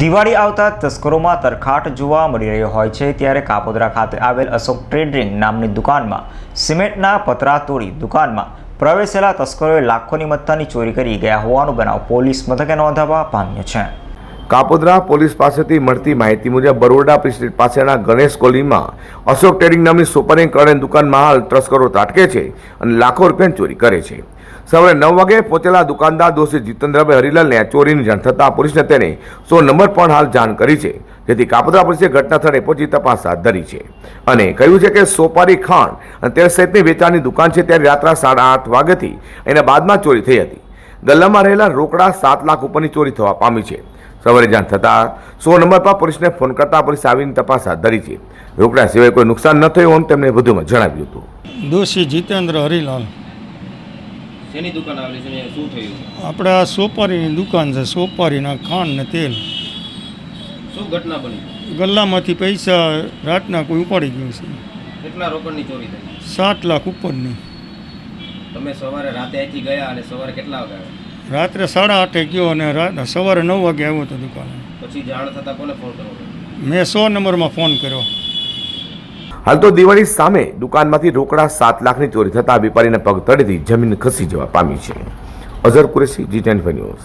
દિવાળી આવતા તસ્કરોમાં તરખાટ જોવા મળી રહ્યો હોય છે ત્યારે કાપોદરા ખાતે આવેલ અશોક ટ્રેડિંગ નામની દુકાનમાં સિમેન્ટના પતરા તોડી દુકાનમાં પ્રવેશેલા તસ્કરોએ લાખોની મત્તાની ચોરી કરી ગયા હોવાનો બનાવ પોલીસ મથકે નોંધાવા પામ્યો છે. કાપોદરા પોલીસ પાસેથી મળતી માહિતી મુજબ બરોડા પ્રિસ્ટ્રીટ પાસેના ગણેશ કોલીમાં અશોક ટ્રેડિંગ નામની સુપરિંગ કરેલ દુકાનમાં હાલ તસ્કરો ત્રાટકે છે અને લાખો રૂપિયાની ચોરી કરે છે. સવારે નવ વાગે પહોંચેલા દુકાનદાર દોષી જીતેન્દ્રભાઈ હરિલાલને ચોરીની જાણ થતાં પોલીસને તેને સો નંબર પણ હાલ જાણ કરી છે. જેથી કાપોદ્રા પોલીસે ઘટના પહોંચી તપાસ હાથ ધરી છે. અને કહ્યું છે કે સોપારી ખાંડ અને તેલ સહિતની વેચાણની દુકાન છે ત્યારે રાત્રા સાડા આઠ વાગ્યાથી એના બાદમાં ચોરી થઈ હતી. ગલ્લામાં રહેલા રોકડા સાત લાખ ઉપરની ચોરી થવા પામી છે. સવારે જાણ થતાં સો નંબર પર પોલીસને ફોન કરતા પોલીસ આવીને તપાસ હાથ ધરી છે. રોકડા સિવાય કોઈ નુકસાન ન થયું હોવાનું તેમણે વધુમાં જણાવ્યું હતું. દોષી જીતેન્દ્ર હરિલાલ શેની દુકાન આવેલી છે ને શું થયું? આપણે આ સોપારીની દુકાન છે સોપારીના ખાંડ ને તેલ. શું ઘટના બની? ગલ્લામાંથી પૈસા રાતના કોઈ ઉપાડી ગયું છે. કેટલા રોકડની ચોરી થઈ? સાત લાખ ઉપરની. તમે સવારે રાતે અહીંથી ગયા અને સવારે કેટલા વાગે આવ્યા? રાત્રે સાડા આઠે ગયો અને સવારે નવ વાગે આવ્યો હતો દુકાને. પછી જાણ થતાં કોને ફોન કરવો મેં સો નંબરમાં ફોન કર્યો. હાલ તો દિવાળી સામે દુકાનમાંથી રોકડા સાત લાખની ચોરી થતાં વેપારીના પગ તળેથી જમીન ખસી જવા પામી છે. Azhar Qureshi ji ten news